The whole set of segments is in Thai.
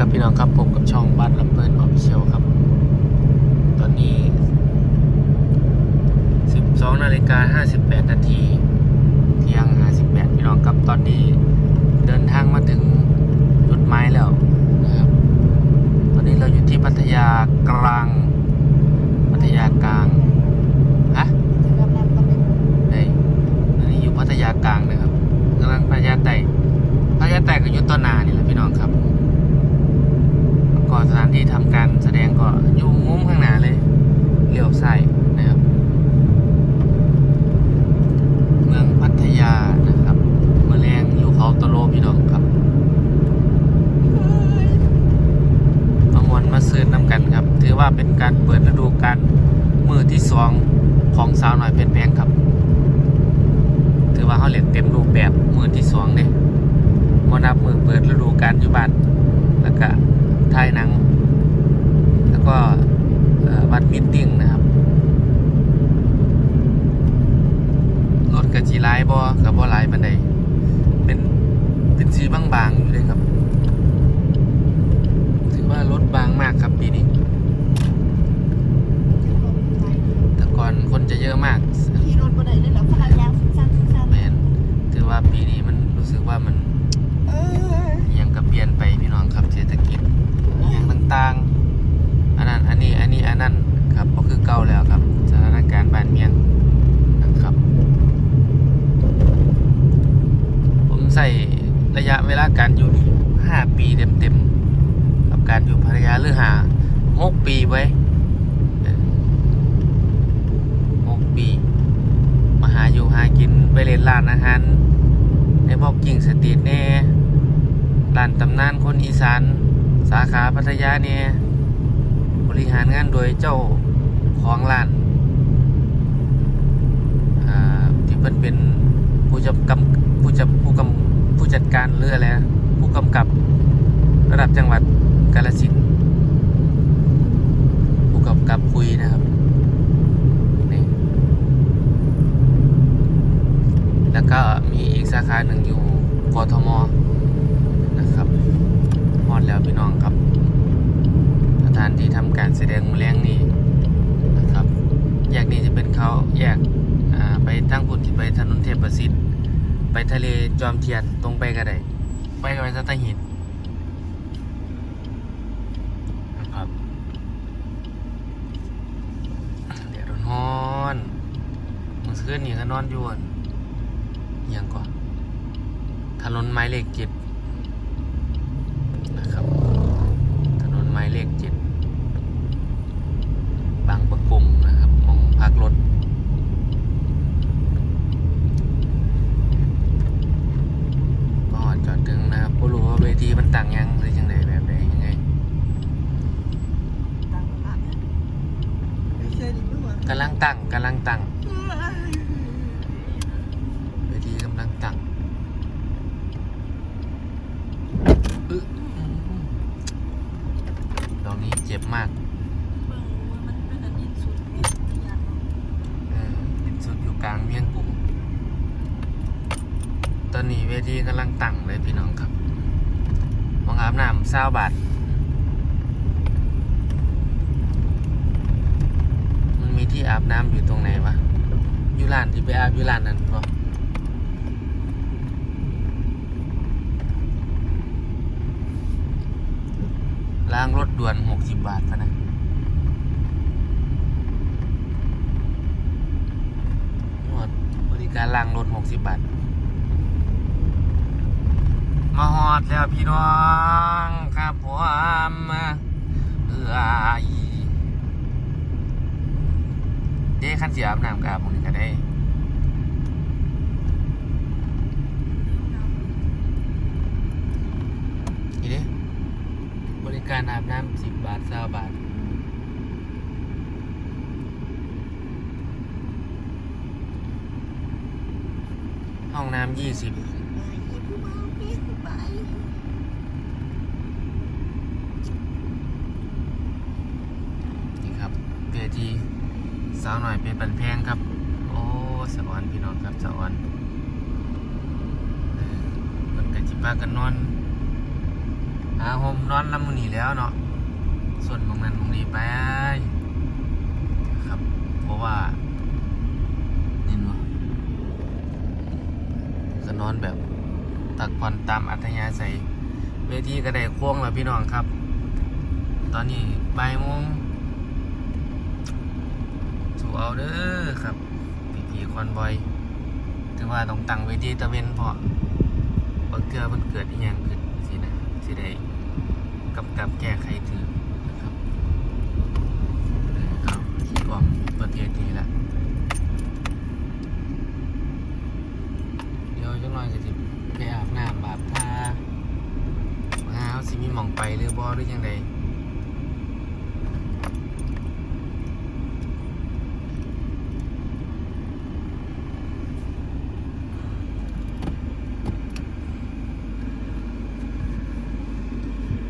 ครับพี่น้องครับผมกับช่องบ้านลำเพินออฟเชียลครับ ตอนนี้ 12นาฬิกา58 นาทีเที่ยง 58 พี่น้องครับตอนนี้เดินทางมาถึงจุดหมายแล้วนะครับ ตอนนี้เราอยู่ที่พัทยากลาง พัทยากลางฮะ ได้ตอนนี้อยู่พัทยากลางนะครับกำลังพัทยาใต้พัทยาใต้ก็อยู่ต้นนานี่แหละพี่น้องครับแล้วก็ สถานที่ทำการแสดงก็อยู่มุมข้างหน้าเลยเลี้ยวซ้ายนะครับ เมืองพัทยานะครับเมืองแรงอยู่เขาตะโลพี่น้องครับมามวนมาซื้อน้ำกันครับ ถือว่าเป็นการเปิดฤดูกาลมือที่สองของสาวหน่อยเพชรแพงครับ ถือว่าเขาเล่นเต็มรูปแบบมือที่สองเนี่ยมนับมือเปิดฤดูกาลอยู่บ้านแล้วก็ ถ่ายหนัง แล้วก็เอ่อวัดมิตติ้งนะครับ รถกับจีไลายบอกับบ่หลายปันใดเป็นเป็นสีบางๆอยู่เลยครับถือว่ารถบางมากครับปีนี้แต่ก่อนคนจะเยอะมากขี่รถบ่ได้เลยเหรอพลังยางสั้นๆสั้นแมนถือว่าปีนี้มันรู้สึกว่ามัน ต่างๆ อันนั้นอันนี้อันนี้อันนั้นครับก็คือเก่าแล้วครับสถานการณ์บ้านเมืองนะครับ ผมใส่ระยะเวลาการอยู่นี่ห้าปีเต็มๆกับการอยู่ภรรยาหรือหาหกปีไว้หกปี มาหาอยู่หากินไปเล่นร้านอาหารในบอกกิ่งสตรีทแน่ร้านตำนานคนอีสาน สาขาพัทยาเนี่ยบริหารงานโดยเจ้าของร้านที่เพิ่นเป็นผู้จัดกำผู้จัดผู้กำผู้จัดการเรืออะไรผู้กำกับระดับจังหวัดกาฬสินธุ์ผู้กำกับคุยนะครับนี่แล้วก็มีอีกสาขาหนึ่งอยู่กทม แล้วพี่น้องครับสถานที่ทำการแสดงแมลงนี่นะครับ แยกนี้จะเป็นเขาแยกไปตั้งพุ่นที่ไปถนนเทพประสิทธิ์ ไปทะเลจอมเทียนตรงไปก็ไดไปก็ไปสัตหีบนะครับเดี๋ยวโดนฮ้อนเมื่อคืนนี่ก็นอนอยู่นยังก่อนถนนไม้เหลขเจ็ด นะครับ ถนนไม้เลขเจ็ดบางประกงนะครับมองพักรถก็จอดถึงนะครับก็รู้ว่าเวทีมันต่างยังหรือยังไงแบบไหนยังไงตังค์ละไม่ใช่ดิไม่หวานกำลังตั้งกำลังตั้งเวทีกำลังตั้งอึ๊ะตรงนี้ เจ็บมากเบิ่งว่ามันเป็นอันนี้สุดอยากเออเป็นสุดอยู่กลางเมียงกุ้งตอนนี้เวทีกำลังตั้งเลยพี่น้องครับมองอาบน้ำเศร้าบาทมันมีที่อาบน้ำอยู่ตรงไหนวะอยู่ร้านที่ไปอาบอยู่ร้านนั้นปะ ล้างรถด่วนหกสิบบาทพะนะหมดบริการล้างรถหกสิบบาท มาฮอดแล้วพี่น้องครับผมเอออีเด้ขั้นเสียอาบน้ำกับมึงก็ได้อีเด้ บริการอาบน้ำสิบบาทเก้าบาท ห้องน้ำยี่สิบนี่ครับเวทีสาวหน่อยเป็นปันแพงครับ โอ้สะออนพี่น้องครับสะออนออมันกะจิพากันนอน หาโฮมนอนลำมือนีแล้วเนาะส่วนตรงนั้นตรงนี้ไปครับเพราะว่าเนี่เนาะนอนแบบตักผ่อนตามอัธยาศัยเวทีก็ได้ควงแล้วพี่น้องครับ ตอนนี้บ่ายโมงสู่เอาเด้อครับพี่พีคอนบอยถือว่าต้องตั้งเวทีตะเวนพอบางเทื่อมันเกิดอีหยังขึ้นสินะสิได้ กับกับแก้ไขถือนะครับเอาคิดว่าประเทศนี้แหละเดี๋ยวจังหน่อยก็จะไปอาบน้ำแบบทาหาเอาสิมีหมองไปหรือบอหรือยังไง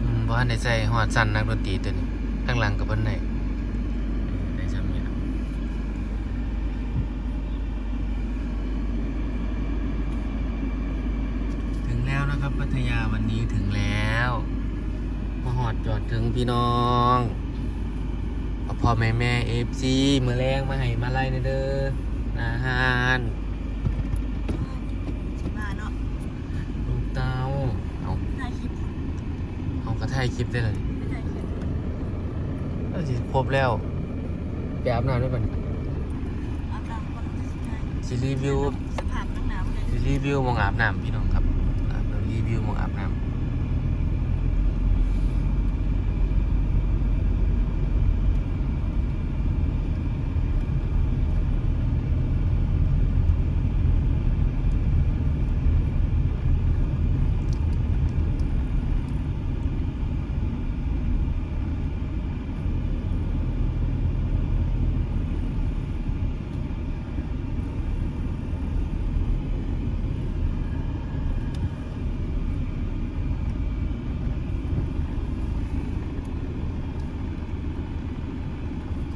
อืมบ่ ทันได้ใส่หอดสั่นนักดนตรีตัวนี้ข้างหลังกับเพิ่นได้ได้จำนี้นะถึงแล้วนะครับพัทยาวันนี้ถึงแล้วมาหอดจอดถึงพี่น้องเอาพ่อแม่แม่เอฟซีมือแรงมาให้มาไล่ในเด้ออาหาร สิมาเนาะ ลูกเต้าเอา ถ่ายคลิป เอากระ ถ่ายคลิปได้เลยไม่ถ่ายคลิปเอาสิครบแล้วไปอาบน้ำด้วยกันอาบน้ำก่อนจะสิถ่ายสิรีวิวสภาพน้ำน้ำเลยสิรีวิวหมองอาบน้ำพี่น้องครับอ่าเรารีวิวหมองอาบน้ำ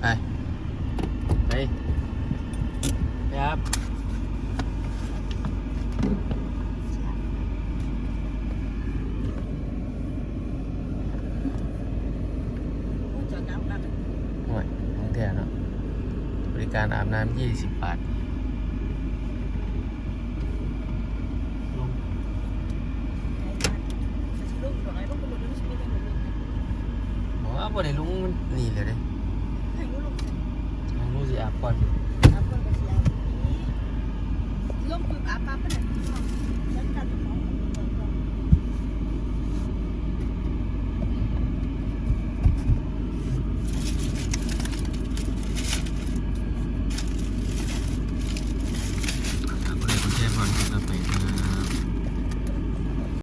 ไปไปไปครับ โอ้ยจอดน้ำกัน ห่วยของแท้เนาะบริ การอาบน้ำยี่สิบบาทลงลูกบอกไอ้ลูกคนนู้นไม่ใช่ไม่ได้ลูกบอกว่าบ่ได้ลุงมันนี่เลยเด้ให้ลูกลองดูสิอาบก่อนอาบก่อนก็สิอาบนี่ลงปุ๊บอาบปั๊บก็ได้